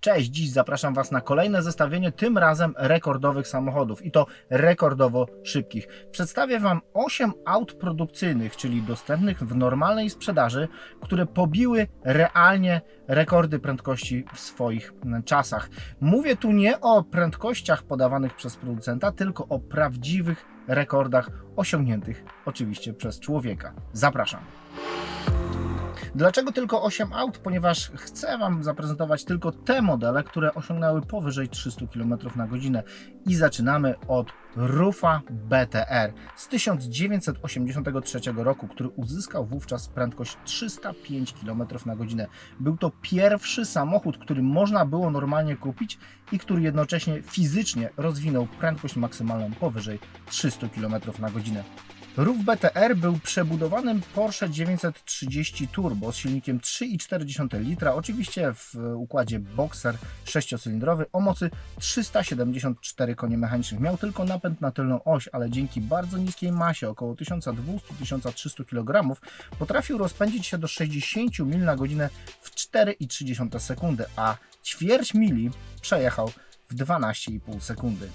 Cześć, dziś zapraszam Was na kolejne zestawienie, tym razem rekordowych samochodów i to rekordowo szybkich. Przedstawię Wam 8 aut produkcyjnych, czyli dostępnych w normalnej sprzedaży, które pobiły realnie rekordy prędkości w swoich czasach. Mówię tu nie o prędkościach podawanych przez producenta, tylko o prawdziwych rekordach osiągniętych oczywiście przez człowieka. Zapraszam. Dlaczego tylko 8 aut? Ponieważ chcę Wam zaprezentować tylko te modele, które osiągnęły powyżej 300 km na godzinę. I zaczynamy od Rufa BTR z 1983 roku, który uzyskał wówczas prędkość 305 km na godzinę. Był to pierwszy samochód, który można było normalnie kupić i który jednocześnie fizycznie rozwinął prędkość maksymalną powyżej 300 km na godzinę. RUF BTR był przebudowanym Porsche 930 Turbo z silnikiem 3,4 litra, oczywiście w układzie Boxer 6-cylindrowy o mocy 374 konie mechanicznych. Miał tylko napęd na tylną oś, ale dzięki bardzo niskiej masie, około 1200-1300 kg, potrafił rozpędzić się do 60 mil na godzinę w 4,3 sekundy, a ćwierć mili przejechał w 12,5 sekundy.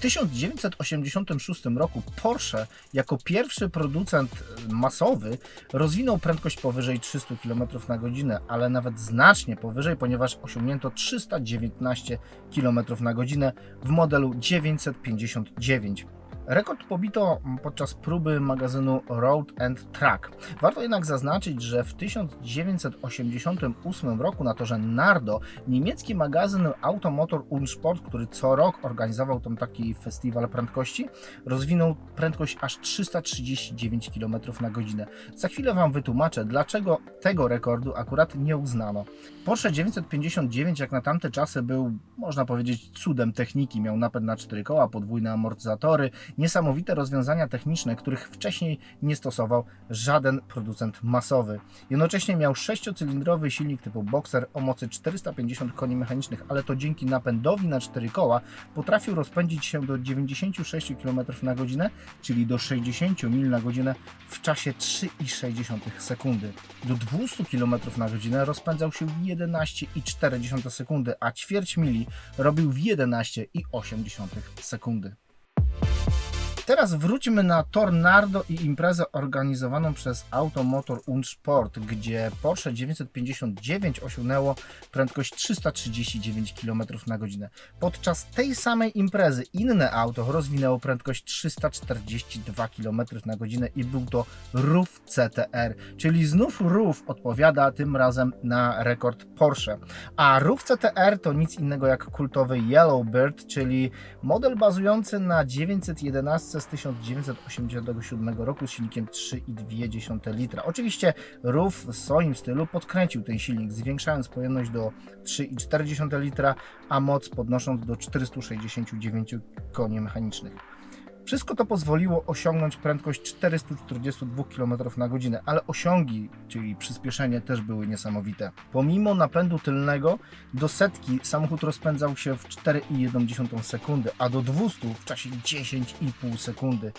W 1986 roku Porsche jako pierwszy producent masowy rozwinął prędkość powyżej 300 km na godzinę, ale nawet znacznie powyżej, ponieważ osiągnięto 319 km na godzinę w modelu 959. Rekord pobito podczas próby magazynu Road and Track. Warto jednak zaznaczyć, że w 1988 roku na torze Nardo niemiecki magazyn Automotor und Sport, który co rok organizował tam taki festiwal prędkości, rozwinął prędkość aż 339 km na godzinę. Za chwilę Wam wytłumaczę, dlaczego tego rekordu akurat nie uznano. Porsche 959 jak na tamte czasy był, można powiedzieć, cudem techniki. Miał napęd na cztery koła, podwójne amortyzatory, niesamowite rozwiązania techniczne, których wcześniej nie stosował żaden producent masowy. Jednocześnie miał sześciocylindrowy silnik typu Boxer o mocy 450 koni mechanicznych, ale to dzięki napędowi na cztery koła potrafił rozpędzić się do 96 km na godzinę, czyli do 60 mil na godzinę w czasie 3,6 sekundy. Do 200 km na godzinę rozpędzał się w 11,4 sekundy, a ćwierć mili robił w 11,8 sekundy. Teraz wróćmy na Tornado i imprezę organizowaną przez Automotor und Sport, gdzie Porsche 959 osiągnęło prędkość 339 km na godzinę. Podczas tej samej imprezy inne auto rozwinęło prędkość 342 km na godzinę i był to RUF CTR, czyli znów RUF odpowiada tym razem na rekord Porsche. A RUF CTR to nic innego jak kultowy Yellowbird, czyli model bazujący na 911 z 1987 roku z silnikiem 3,2 litra. Oczywiście RUF w swoim stylu podkręcił ten silnik, zwiększając pojemność do 3,4 litra, a moc podnosząc do 469 koni mechanicznych. Wszystko to pozwoliło osiągnąć prędkość 442 km na godzinę, ale osiągi, czyli przyspieszenie też były niesamowite. Pomimo napędu tylnego do setki samochód rozpędzał się w 4,1 sekundy, a do 200 w czasie 10,5 sekundy.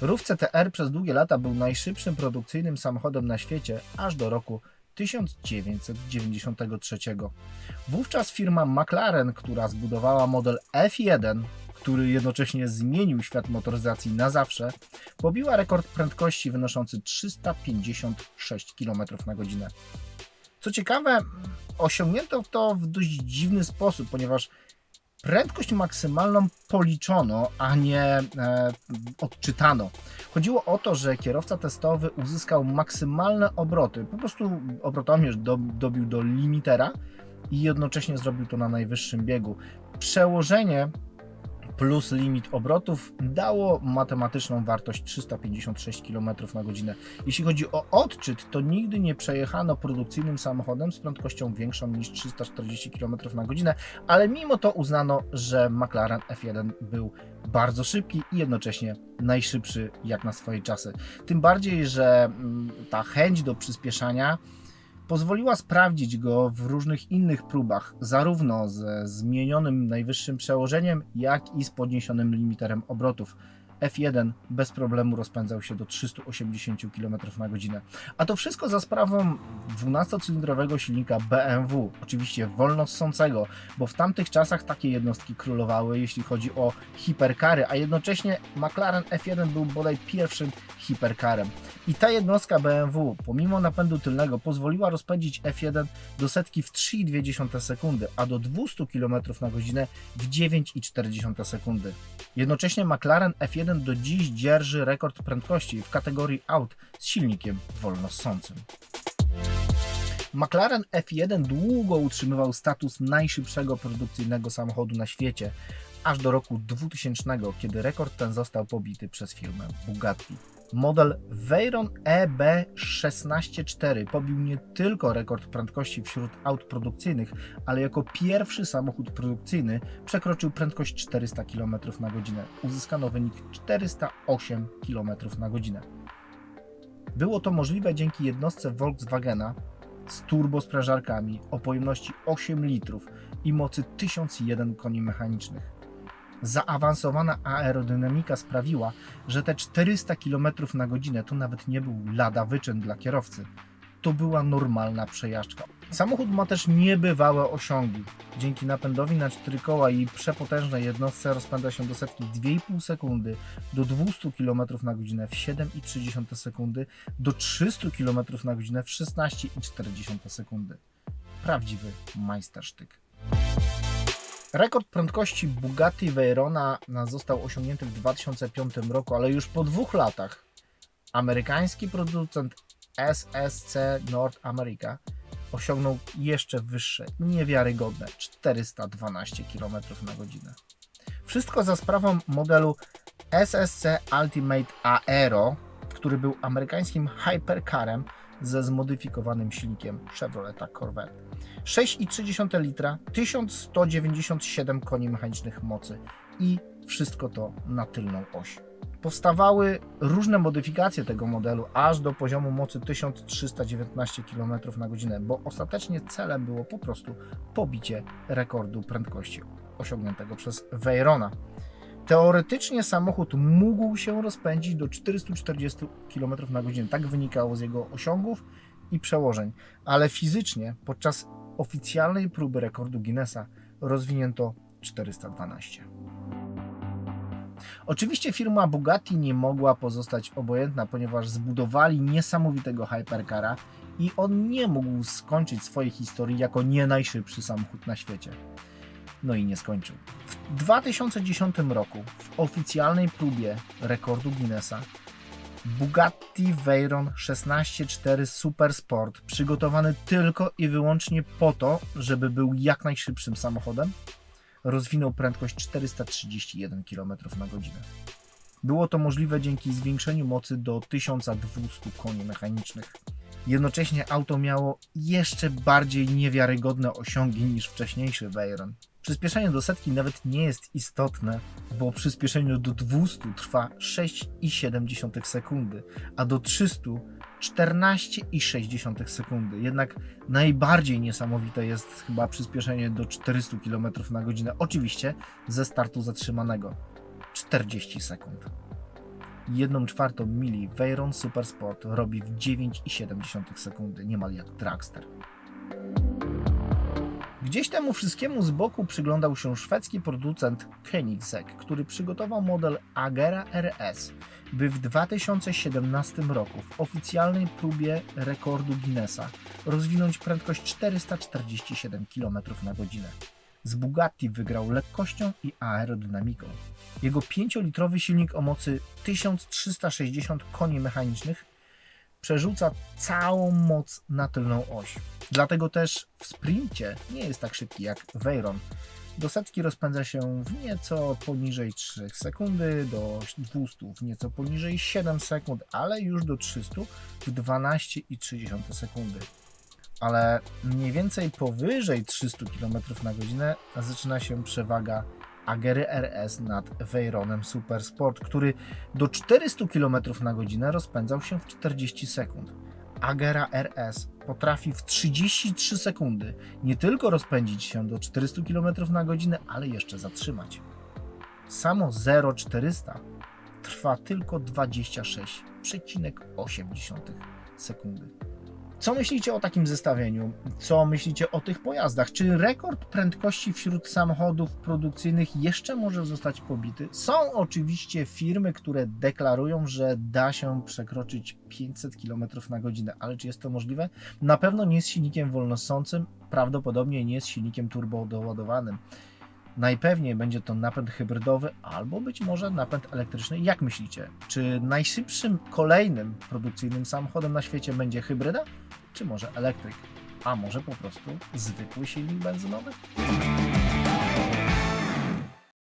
RUF CTR przez długie lata był najszybszym produkcyjnym samochodem na świecie, aż do roku 1993. Wówczas firma McLaren, która zbudowała model F1, który jednocześnie zmienił świat motoryzacji na zawsze, pobiła rekord prędkości wynoszący 356 km na godzinę. Co ciekawe, osiągnięto to w dość dziwny sposób, ponieważ prędkość maksymalną policzono, a nie e, odczytano. Chodziło o to, że kierowca testowy uzyskał maksymalne obroty, po prostu obrotomierz do, dobił do limitera i jednocześnie zrobił to na najwyższym biegu. Przełożenie plus limit obrotów dało matematyczną wartość 356 km na godzinę. Jeśli chodzi o odczyt, to nigdy nie przejechano produkcyjnym samochodem z prędkością większą niż 340 km na godzinę, ale mimo to uznano, że McLaren F1 był bardzo szybki i jednocześnie najszybszy jak na swoje czasy. Tym bardziej, że mm, ta chęć do przyspieszania pozwoliła sprawdzić go w różnych innych próbach, zarówno ze zmienionym najwyższym przełożeniem, jak i z podniesionym limiterem obrotów. F1 bez problemu rozpędzał się do 380 km na godzinę. A to wszystko za sprawą 12-cylindrowego silnika BMW, oczywiście wolnossącego, bo w tamtych czasach takie jednostki królowały, jeśli chodzi o hiperkary, a jednocześnie McLaren F1 był bodaj pierwszym hiperkarem. I ta jednostka BMW, pomimo napędu tylnego, pozwoliła rozpędzić F1 do setki w 3,2 sekundy, a do 200 km na godzinę w 9,4 sekundy. Jednocześnie McLaren F1 do dziś dzierży rekord prędkości w kategorii aut z silnikiem wolnossącym. McLaren F1 długo utrzymywał status najszybszego produkcyjnego samochodu na świecie, aż do roku 2000, kiedy rekord ten został pobity przez firmę Bugatti. Model Veyron E EB164 pobił nie tylko rekord prędkości wśród aut produkcyjnych, ale jako pierwszy samochód produkcyjny przekroczył prędkość 400 km na godzinę. Uzyskano wynik 408 km na godzinę. Było to możliwe dzięki jednostce Volkswagena z turbosprężarkami o pojemności 8 litrów i mocy 1001 koni mechanicznych. Zaawansowana aerodynamika sprawiła, że te 400 km na godzinę to nawet nie był lada wyczyn dla kierowcy. To była normalna przejażdżka. Samochód ma też niebywałe osiągi. Dzięki napędowi na cztery koła i przepotężnej jednostce rozpędza się do setki w 2,5 sekundy, do 200 km na godzinę w 7,3 sekundy, do 300 km na godzinę w 16,4 sekundy. Prawdziwy majstersztyk. Rekord prędkości Bugatti Veyrona został osiągnięty w 2005 roku, ale już po dwóch latach amerykański producent SSC North America osiągnął jeszcze wyższe, niewiarygodne 412 km na godzinę. Wszystko za sprawą modelu SSC Ultimate Aero, który był amerykańskim hypercarem ze zmodyfikowanym silnikiem Chevroleta Corvette. 6,3 litra, 1197 koni mechanicznych mocy i wszystko to na tylną oś. Powstawały różne modyfikacje tego modelu aż do poziomu mocy 1319 km na godzinę, bo ostatecznie celem było po prostu pobicie rekordu prędkości osiągniętego przez Veyrona. Teoretycznie samochód mógł się rozpędzić do 440 km na godzinę. Tak wynikało z jego osiągów i przełożeń, ale fizycznie podczas oficjalnej próby rekordu Guinnessa rozwinięto 412. Oczywiście firma Bugatti nie mogła pozostać obojętna, ponieważ zbudowali niesamowitego hypercara i on nie mógł skończyć swojej historii jako nie najszybszy samochód na świecie. No i nie skończył. W 2010 roku w oficjalnej próbie rekordu Guinnessa Bugatti Veyron 16.4 Super Sport, przygotowany tylko i wyłącznie po to, żeby był jak najszybszym samochodem, rozwinął prędkość 431 km na godzinę. Było to możliwe dzięki zwiększeniu mocy do 1200 koni mechanicznych. Jednocześnie auto miało jeszcze bardziej niewiarygodne osiągi niż wcześniejszy Veyron. Przyspieszenie do setki nawet nie jest istotne, bo przyspieszenie do 200 trwa 6,7 sekundy, a do 300 14,6 sekundy. Jednak najbardziej niesamowite jest chyba przyspieszenie do 400 km na godzinę, oczywiście ze startu zatrzymanego 40 sekund. Jedną czwartą mili Veyron Super Sport robi w 9,7 sekundy, niemal jak dragster. Gdzieś temu wszystkiemu z boku przyglądał się szwedzki producent Koenigsegg, który przygotował model Agera RS, by w 2017 roku w oficjalnej próbie rekordu Guinnessa rozwinąć prędkość 447 km na godzinę. Z Bugatti wygrał lekkością i aerodynamiką. Jego 5-litrowy silnik o mocy 1360 koni mechanicznych przerzuca całą moc na tylną oś. Dlatego też w sprincie nie jest tak szybki jak Veyron. Do setki rozpędza się w nieco poniżej 3 sekundy, do 200 w nieco poniżej 7 sekund, ale już do 300 w 12,3 sekundy. Ale mniej więcej powyżej 300 km na godzinę zaczyna się przewaga Agery RS nad Veyronem Super Sport, który do 400 km na godzinę rozpędzał się w 40 sekund. Agera RS potrafi w 33 sekundy nie tylko rozpędzić się do 400 km na godzinę, ale jeszcze zatrzymać. Samo 0400 trwa tylko 26,8 sekundy. Co myślicie o takim zestawieniu? Co myślicie o tych pojazdach? Czy rekord prędkości wśród samochodów produkcyjnych jeszcze może zostać pobity? Są oczywiście firmy, które deklarują, że da się przekroczyć 500 km na godzinę, ale czy jest to możliwe? Na pewno nie jest silnikiem wolnosącym, prawdopodobnie nie jest silnikiem turbodoładowanym. Najpewniej będzie to napęd hybrydowy albo być może napęd elektryczny. Jak myślicie? Czy najszybszym kolejnym produkcyjnym samochodem na świecie będzie hybryda, czy może elektryk? A może po prostu zwykły silnik benzynowy?